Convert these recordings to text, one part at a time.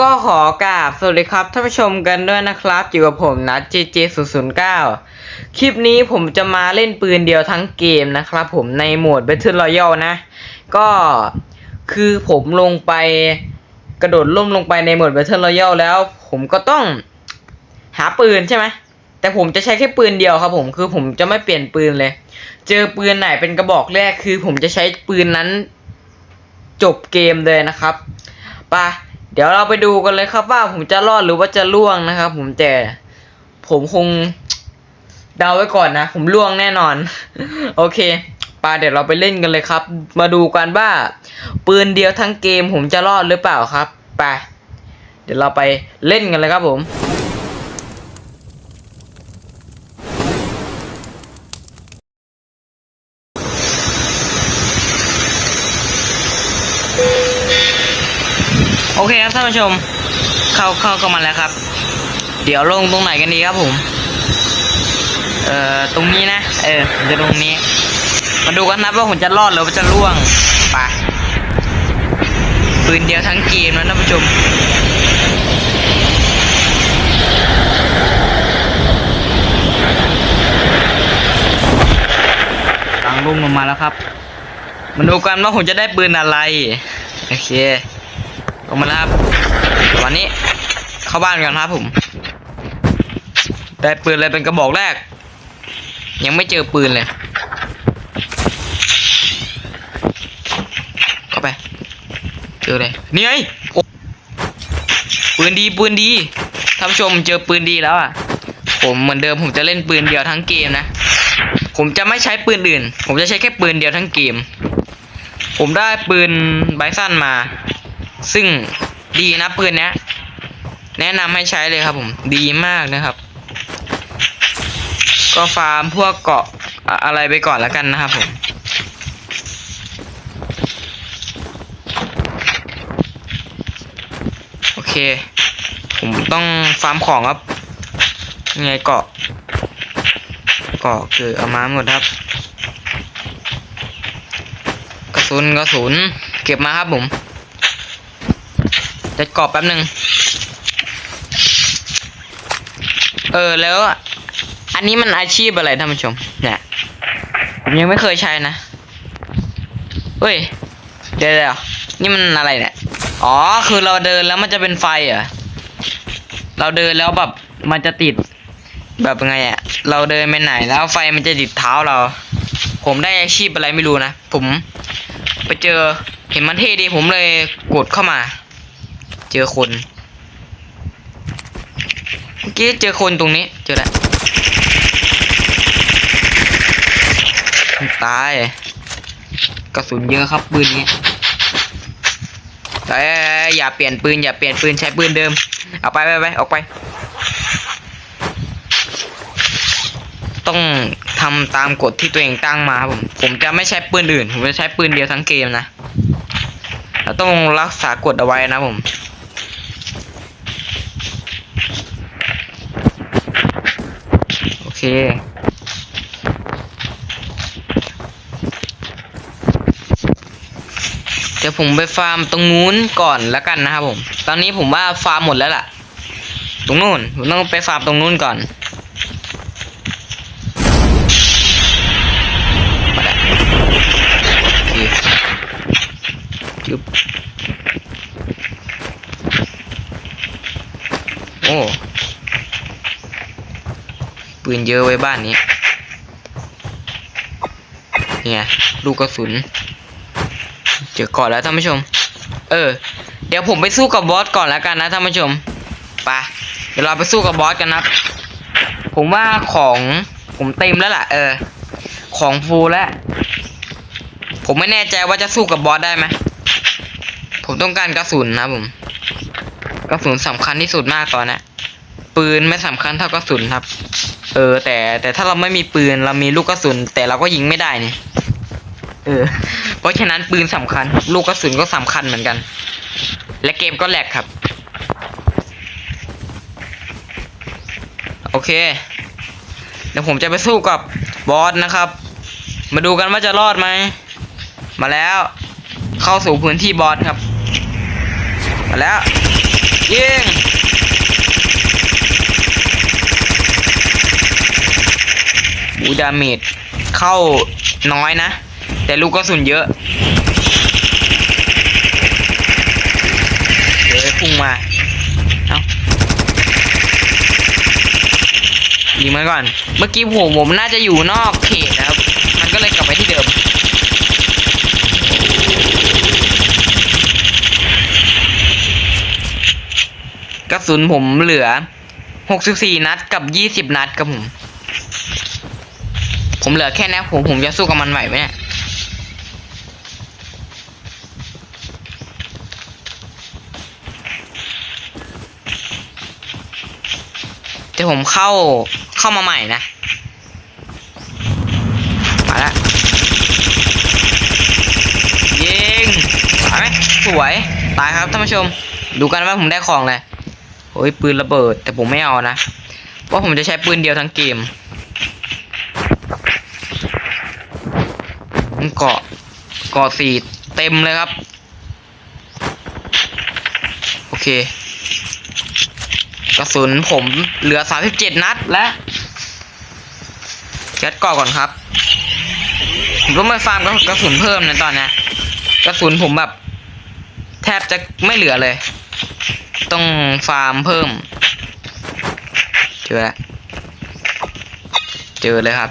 ก็ขอกราบสวัสดีครับท่านผู้ชมกันด้วยนะครับอยู่กับผมนะ JJ 0 0 9 คลิปนี้ผมจะมาเล่นปืนเดียวทั้งเกมนะครับผมในโหมด Battle Royale นะ ก็คือผมลงไปกระโดดล่มลงไปในโหมด Battle Royale แล้ว ผมก็ต้องหาปืนใช่ไหมแต่ผมจะใช้แค่ปืนเดียวครับผมคือผมจะไม่เปลี่ยนปืนเลย เจอปืนไหนเป็นกระบอกแรกคือผมจะใช้ปืนนั้น จบเกมเลยนะครับไป เดี๋ยวเราไปดูกันเลยครับว่าผมจะรอดหรือว่าจะล่วงนะครับ ผมแต่ผมคงเดาไว้ก่อนนะ ผมล่วงแน่นอน โอเคปาเดี๋ยวเราไปเล่นกันเลยครับ มาดูกันว่า ปืนเดียวทั้งเกมผมจะรอดหรือเปล่าครับไปเดี๋ยวเราไปเล่นกันเลยครับผม ครับท่านผู้ชม เข้าเข้ากันมาแล้วครับ เดี๋ยวลงตรงไหนกันดีครับผม เอ่อตรงนี้นะ เออจะลงนี้ มาดูกันนะว่าผมจะรอดหรือว่าจะล่วงไปปืนเดียวทั้งเกมนะท่านผู้ชมกลางลงลงมาแล้วครับ มาดูกันว่าผมจะได้ปืนอะไร โอเค ลงมาแล้วครับ วันนี้เข้าบ้านกันครับผมได้ปืนอะไรเป็นกระบอกแรก ยังไม่เจอปืนเลยเข้าไป เจอเลยนี่ไงโอ้ปืนดีปืนดีท่านผู้ชมเจอปืนดีแล้วอะ ผมเหมือนเดิมผมจะเล่นปืนเดียวทั้งเกมนะ ผมจะไม่ใช้ปืนอื่น ผมจะใช้แค่ปืนเดียวทั้งเกม ผมได้ปืนไบซันมา ซึ่งดีนะปืนเนี้ย แนะนำให้ใช้เลยครับผม ดีมากนะครับ ก็ฟาร์มพวกเกาะอะไรไปก่อนแล้วกันนะครับผมโอเค ผมต้องฟาร์มของครับยังไงเกาะเกาะคือเอามาหมดครับ กระสุนกระสุน เก็บมาครับผม จะกรอบแป๊บหนึ่งเออแล้ว อันนี้มันอาชีพอะไรท่านผู้ชม เนี่ยผมยังไม่เคยใช้นะเฮ้ย เดี๋ยวเดี๋ยวนี่มันอะไรเนี่ย อ๋อ คือเราเดินแล้วมันจะเป็นไฟเหรอ เราเดินแล้วแบบมันจะติด แบบไงอะ่ะเราเดินไปไหนแล้วไฟมันจะติดเท้าเรา ผมได้อาชีพอะไรไม่รู้นะ ผม ไปเจอเห็นมันเท่ดีผมเลยกดเข้ามา เจอคนเมื่อกี้เจอคนตรงนี้ เจอแล้วตายกระสุนเยอะครับปืนนี้เอ้ยอย่าเปลี่ยนปืนอย่าเปลี่ยนปืนใช้ปืนเดิม เอาไปไปไปออกไป ต้องทำตามกฎที่ตัวเองตั้งมาผมผมจะไม่ใช้ปืนอื่น ผมจะใช้ปืนเดียวทั้งเกมนะเราต้องรักษากฎเอาไว้นะผม โอ เคเดี๋ยวผมไปฟาร์มตรงนู้นก่อนแล้วกันนะครับผม ตอนนี้ผมว่าฟาร์มหมดแล้วล่ะ ตรงนู้นผมต้องไปฟาร์มตรงนู้นก่อนมาแล้วโอเคจึ๊บโอ้ ปืนเยอะไว้บ้านนี้ เนี่ยลูกกระสุน เจอก่อนแล้วท่านผู้ชม เออ เดี๋ยวผมไปสู้กับบอสก่อนแล้วกันนะท่านผู้ชมไปเดี๋ยวเราไปสู้กับบอสกันนะผมว่าของผมเต็มแล้วล่ะ เออ ของฟูลแล้ว ผมไม่แน่ใจว่าจะสู้กับบอสได้ไหมผมต้องการกระสุนนะผม กระสุนสำคัญที่สุดมากตอนนี้ ปืนไม่สำคัญเท่ากระสุนครับ เออ แต่แต่ถ้าเราไม่มีปืนเรามีลูกกระสุน แต่เราก็ยิงไม่ได้นี่เออ เพราะฉะนั้นปืนสำคัญ ลูกกระสุนก็สำคัญเหมือนกัน และเกมก็แหลกครับ โอเค เดี๋ยวผมจะไปสู้กับบอสนะครับ มาดูกันว่าจะรอดไหม มาแล้ว เข้าสู่พื้นที่บอสครับ มาแล้วยิง อูดาเมจเข้าน้อยนะ แต่ลูกกระสุนเยอะเดี๋ยวพุ่งมา เอายิงมันก่อน เมื่อกี้ผมผมน่าจะอยู่นอกเขตนะครับ มันก็เลยกลับไปที่เดิมกระสุนผมเหลือ 64 นัดกับ 20 นัดครับผม ผมเหลือแค่นี้ผมผมจะสู้กับมันไหวไหมเนี่ยเดี๋ยวผมเข้าเข้ามาใหม่นะมาล้วยิงตายไหมสวยตายครับท่านผู้ชม ดูกันว่าผมได้ของเลยโอ้ยปืนระเบิด แต่ผมไม่เอานะเพราะผมจะใช้ปืนเดียวทั้งเกมมัน เกาะเกาะสีเต็มเลยครับ โอเค กระสุนผมเหลือ37นัดและยัดเกาะก่อนครับ ผมต้องไปฟาร์มกระสุนเพิ่มนะตอนนี้กระสุนผมแบบ แทบจะไม่เหลือเลย ต้องฟาร์มเพิ่ม เจอแล้วเจอเลยครับ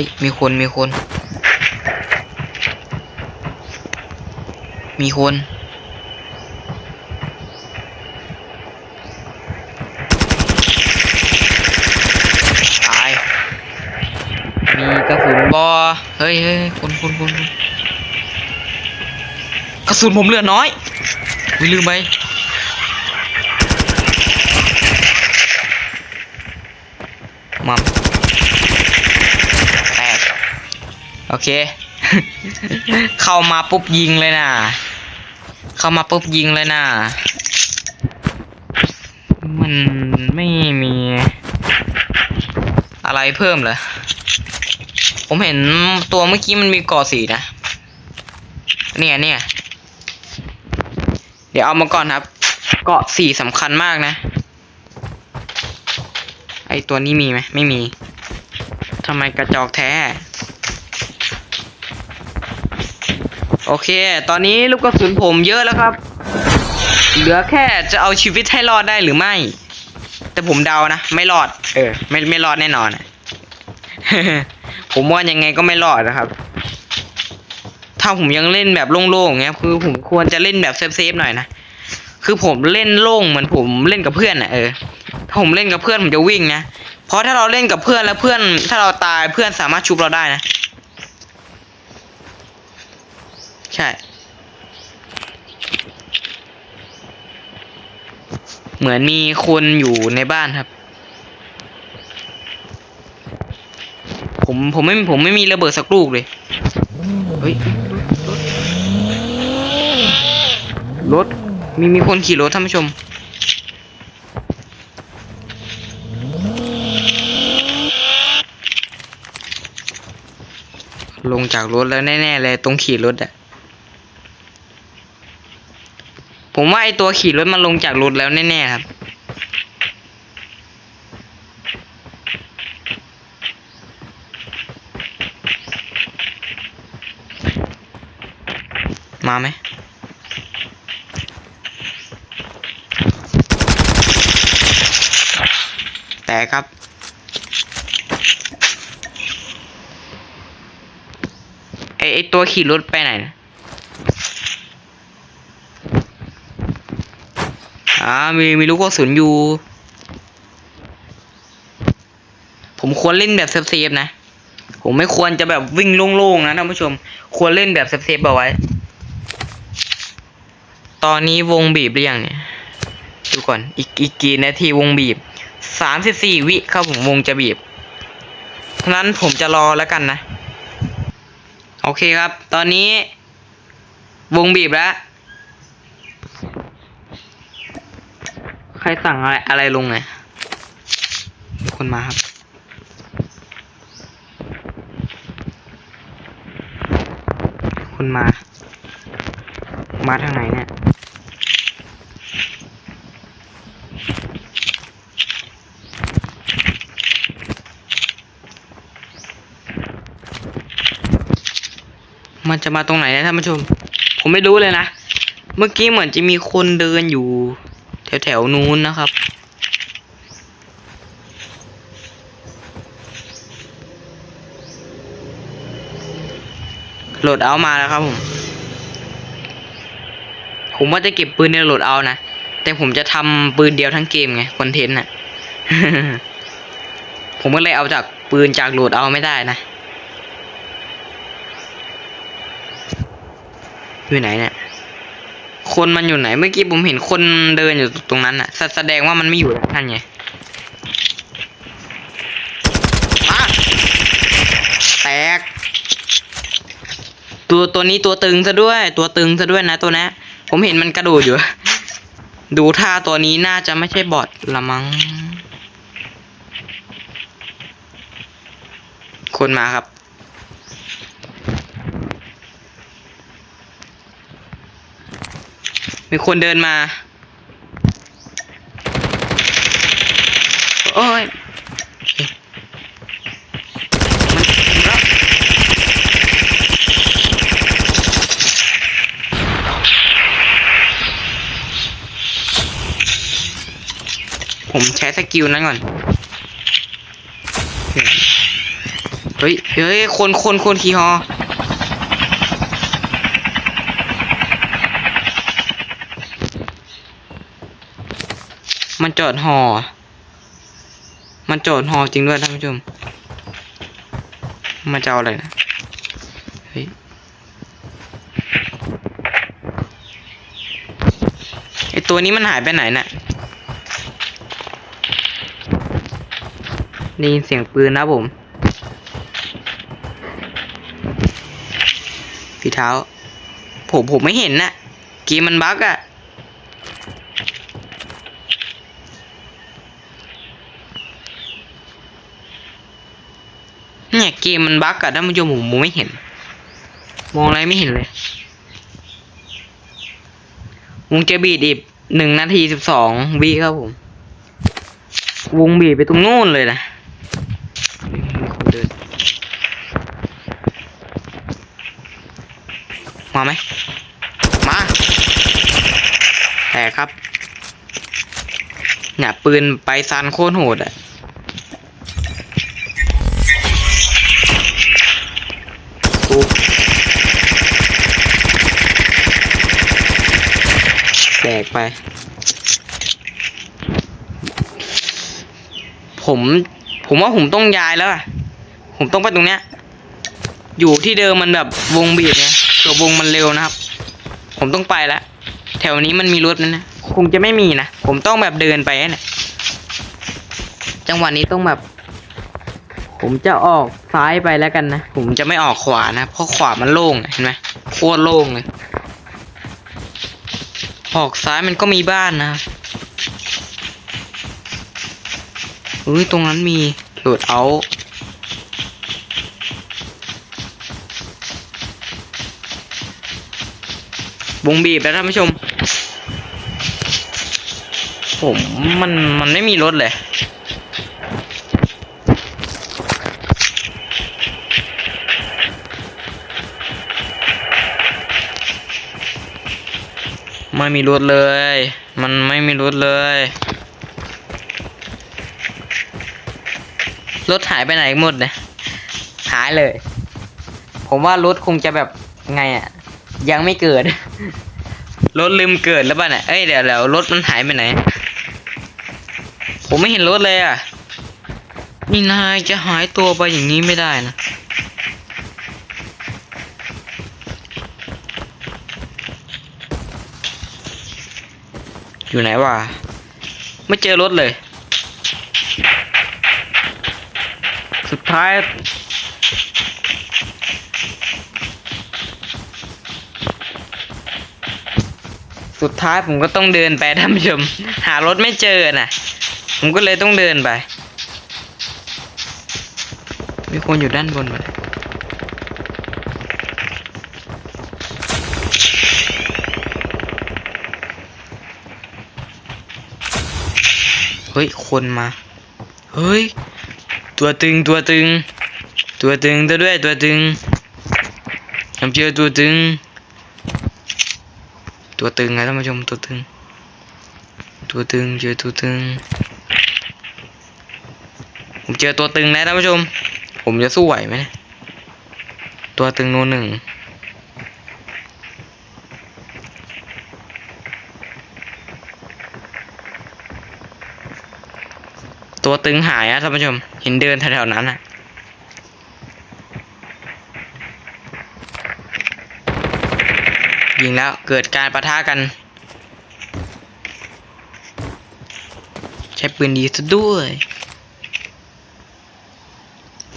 ฮ้ยมีคนมีคน มีคน ตาย มีกระสุนบอเฮ้ยเฮ้ยคนคนคนกระสุนผมเหลือน้อยวิลืมไปมัม โอเค เข้ามาปุ๊บยิงเลยนะเข้ามาปุ๊บยิงเลยนะมันไม่มีอะไรเพิ่มเหรอผมเห็นตัวเมื่อกี้มันมีเกาะสีนะ เนี่ยเนี่ย เดี๋ยวเอามาก่อนครับ เกาะสีสำคัญมากนะ ไอตัวนี้มีไหมไม่มีทำไมกระจอกแท้ โอเค ตอนนี้ลูกกระสุนผมเยอะแล้วครับ เหลือแค่จะเอาชีวิตให้รอดได้หรือไม่ แต่ผมเดานะ ไม่รอด เออ ไม่ไม่รอดแน่นอนผมว่ายังไงก็ไม่รอดนะครับ ถ้าผมยังเล่นแบบโล่งๆเงี้ย คือผมควรจะเล่นแบบเซฟๆหน่อยนะ คือผมเล่นโล่งเหมือนผมเล่นกับเพื่อนอะเออ ถ้าผมเล่นกับเพื่อนผมจะวิ่งนะ เพราะถ้าเราเล่นกับเพื่อนแล้วเพื่อน ถ้าเราตายเพื่อนสามารถชุบเราได้นะ ใช่ เหมือนมีคนอยู่ในบ้านครับ ผมผมไม่ผมไม่มีระเบิดสักลูกเลย เฮ้ย รถ มีมีคนขี่รถท่านผู้ชมลงจากรถแล้วแน่ ๆ เลยตรงขี่รถอะ ผมว่าไอตัวขี่รถมันลงจากรถแล้วแน่ๆครับ มาไหมแต่ครับไอไอตัวขี่รถไปไหนนะ อ่ามีมีลูกกระสุนอยู่ ผมควรเล่นแบบเซฟๆนะ ผมไม่ควรจะแบบวิ่งโล่งๆนะท่านผู้ชม ควรเล่นแบบเซฟๆเอาไว้ ตอนนี้วงบีบหรือยังเนี่ย ดูก่อน อีกอีกกี่นาทีวงบีบ สามสิบสี่วิครับผมวงจะบีบฉะนั้นผมจะรอแล้วกันนะ โอเคครับ ตอนนี้วงบีบแล้ว ใครสั่งอะไรอะไรลงเนี่ยคนมาครับ คนมา มาทางไหนเนี่ย มันจะมาตรงไหนนะท่านผู้ชม ผมไม่รู้เลยนะ เมื่อกี้เหมือนจะมีคนเดินอยู่ แถวแถวๆนู้นนะครับ โหลดเอามาแล้วครับผม ผมว่าจะเก็บปืนในโหลดเอานะ แต่ผมจะทำปืนเดียวทั้งเกมไงคอนเทนต์น่ะ ผมก็เลยเอาจากปืนจากโหลดเอาไม่ได้นะ อยู่ไหนเนี่ย คนมันอยู่ไหน เมื่อกี้ผมเห็นคนเดินอยู่ตรงนั้นน่ะแสแสดงว่ามันไม่อยู่นั่านไงมาแตก ตัวตัวนี้ตัวตึงซะด้วย ตัวตึงซะด้วยนะตัวนี้ผมเห็นมันกระโดดอยู่ ดูท่าตัวนี้น่าจะไม่ใช่บอทละมั้ง คนมาครับ มีคนเดินมา โอ้ยผมใช้สกิลนั้นก่อน เฮ้ย เฮ้ย คนคนคนขี่ฮอ จอดหอ มันจอดหอจริงด้วยท่านผู้ชมมันจะเอาอะไรนะเฮ้ยไอตัวนี้มันหายไปไหนน่ะได้ยินเสียงปืนนะผมพี่เท้า ผมผมไม่เห็นน่ะเกมมันบั๊กอะ เนี่ยเกมมันบั๊กอะท่านผู้ชมผมมองไม่เห็น มองอะไรไม่เห็นเลยวงจะบีดอีกหนึ่งนาทีสิบสองวิครับผม วงบีบไปตรงโน้นเลยนะมีคนเดินมาไหมมาแต่ครับเนี่ยปืนไปซันโคตรโหดอะ ตกไป ผม ผมว่าผมต้องย้ายแล้วอะผมต้องไปตรงเนี้ย อยู่ที่เดิมมันแบบวงบีบไงตัววงมันเร็วนะครับ ผมต้องไปแล้วแถวนี้มันมีรถนะนะคงจะไม่มีนะ ผมต้องแบบเดินไปนะจังหวะนี้ต้องแบบ ผมจะออกซ้ายไปแล้วกันนะ ผมจะไม่ออกขวานะ เพราะขวามันโล่งเห็นไหมโคตรโล่งเลย ออกซ้ายมันก็มีบ้านนะเฮ้ยตรงนั้นมีโหลดเอาบุ้งบีบแล้วท่านผู้ชมผมมันมันไม่มีรถเลย ไม่มีรถเลย มันไม่มีรถเลย รถหายไปไหนหมดเนี่ยหายเลย ผมว่ารถคงจะแบบไงอะ่ะ ยังไม่เกิด รถลืมเกิดแล้วป่ะเนี่ยเอ้ยเดี๋ยวแล้วรถมันหายไปไหน ผมไม่เห็นรถเลยอะ นี่นายจะหายตัวไปอย่างนี้ไม่ได้นะ อยู่ไหนวะ ไม่เจอรถเลย สุดท้าย สุดท้ายผมก็ต้องเดินไปท่านผู้ชม หารถไม่เจอน่ะ ผมก็เลยต้องเดินไป มีคนอยู่ด้านบนวะ เฮ้ย คนมา เฮ้ย ตัวตึงตัวตึง ตัวตึงตัวด้วยตัวตึงผมเจอตัวตึง ตัวตึงไงท่านผู้ชมตัวตึง ตัวตึงเจอตัวตึง ผมเจอตัวตึงนะท่านผู้ชม ผมจะสู้ไหวไหมตัวตึงโนหนึ่ง ตัวตึงหายอะท่านผู้ชม เห็นเดินแถวๆนั้นอะยิงแล้วเกิดการประทะกัน ใช้ปืนดีซะด้วย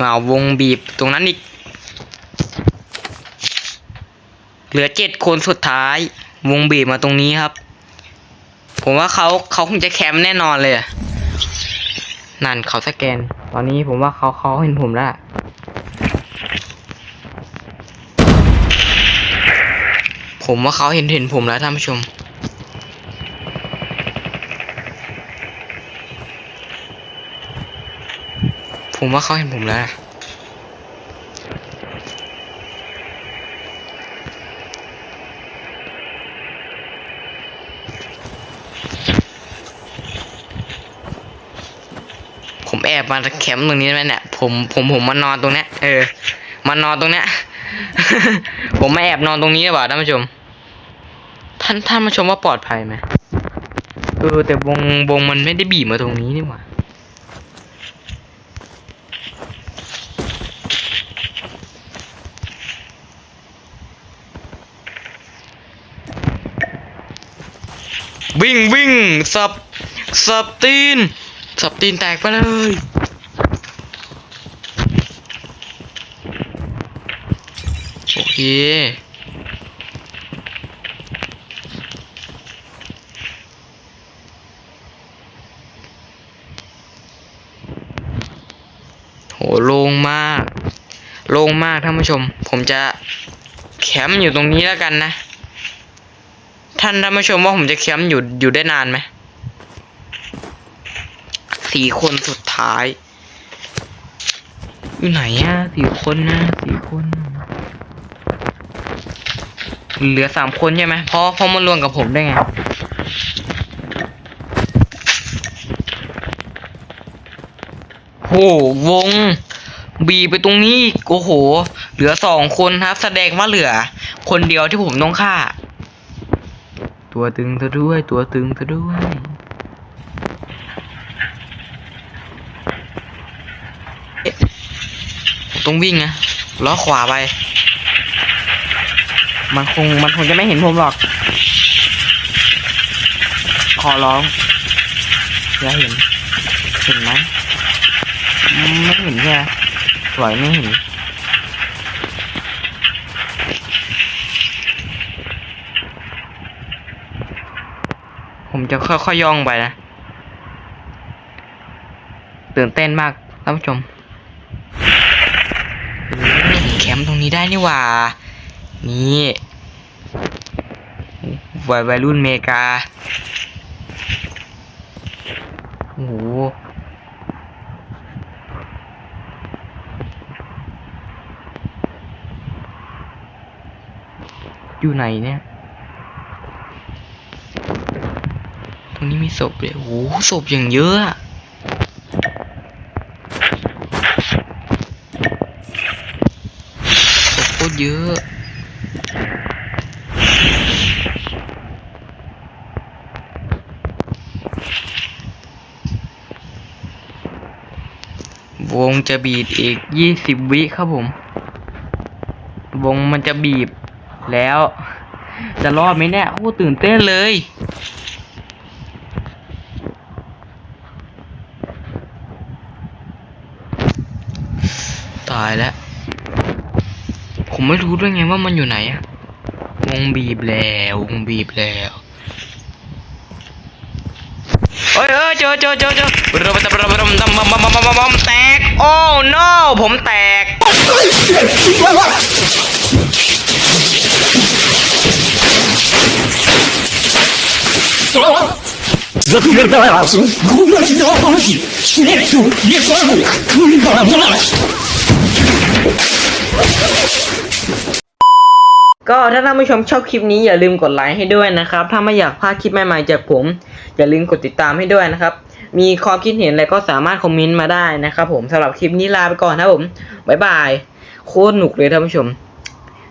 มาวงบีบตรงนั้นอีก เหลือเจ็ดคนสุดท้าย วงบีบมาตรงนี้ครับ ผมว่าเขาเขาคงจะแคมป์แน่นอนเลยอะ นั่นเขาสแกน ตอนนี้ผมว่าเขาเขาเห็นผมแล้วผมว่าเขาเห็นเห็นผมแล้วท่านผู้ชม ผมว่าเขาเห็นผมแล้วนะผมแอบมาแคมป์ตรงนี้ไหมเนี่ยผมผมผมมานอนตรงเนี้ยเออมานอนตรงเนี้ยผมมาแอบนอนตรงนี้หรือเปล่าท่านผู้ชม ท่านท่านผู้ชมว่าปลอดภัยไหมเออแต่วงวงมันไม่ได้บีบมาตรงนี้นี่หว่าวิ่งวิ่งสับสับตีน สับตีนแตกไปเลย โอเค โหโล่งมาก โล่งมากท่านผู้ชม ผมจะแคมป์อยู่ตรงนี้แล้วกันนะ ท่านท่านผู้ชมว่าผมจะแคมป์อยู่อยู่ได้นานไหม สี่คนสุดท้าย อยู่ไหนอะสี่คนนะสี่คนเหลือสามคนใช่ไหมเพราะเพราะมันรวมกับผมได้ไงโหวง บีไปตรงนี้โอ้โห เหลือสองคนครับ แสดงว่าเหลือ คนเดียวที่ผมต้องฆ่า ตัวตึงซะด้วย ตัวตึงซะด้วยเอ๊ะผม ต้องวิ่งนะล้อขวาไป มันคงมันคงจะไม่เห็นผมหรอก ขอร้องอย่าเห็น เห็นไหมอืมไม่เห็นใช่ไหมสวยไม่เห็นผมจะค่อยๆย่องไปนะ ตื่นเต้นมากท่านผู้ชมเฮ้ยแคมป์ตรงนี้ ได้นี่หว่า นี่วัยวัยรุ่นเมกา โอ้โหอยู่ไหนเนี่ย ตรงนี้มีศพเลยโอ้โหศพอย่างเยอะอะศพโคตร เยอะวงจะบีบอีกยี่สิบวิครับผม วงมันจะบีบแล้ว จะรอดไหมเนี่ยโอ้ตื่นเต้นเลย ตายแล้ว ไม่รู้ด้วยไงว่ามันอยู่ไหนอะวงบีบแล้ววงบีบแล้วเอ้ยเอ้ยเจอเจอเจอเจอรบรบรบรบดำบอมบอมบอมบอมบอมแตก โอ้ no ผมแตก Закрываться, гулять на пути, снегу, не могу, кульбана. ก็ถ้าท่านผู้ชมชอบคลิปนี้อย่าลืมกดไลค์ให้ด้วยนะครับ ถ้าไม่อยากพลาดคลิปใหม่ๆจากผม อย่าลืมกดติดตามให้ด้วยนะครับ มีความคิดเห็นอะไรก็สามารถคอมเมนต์มาได้นะครับผมสำหรับคลิปนี้ลาไปก่อนนะผมบ๊ายบาย โคตรหนุกเลยท่านผู้ชม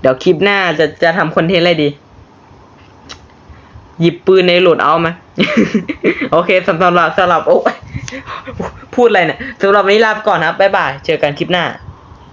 เดี๋ยวคลิปหน้าจะจะทำคอนเทนต์อะไรดี หยิบปืนในโหลดเอาไหมโอเคสำหรับสำหรับโอ้พูดอะไรเนี่ยสำหรับวันนี้ลาไปก่อนนะครับบ๊ายบายเจอกันคลิปหน้า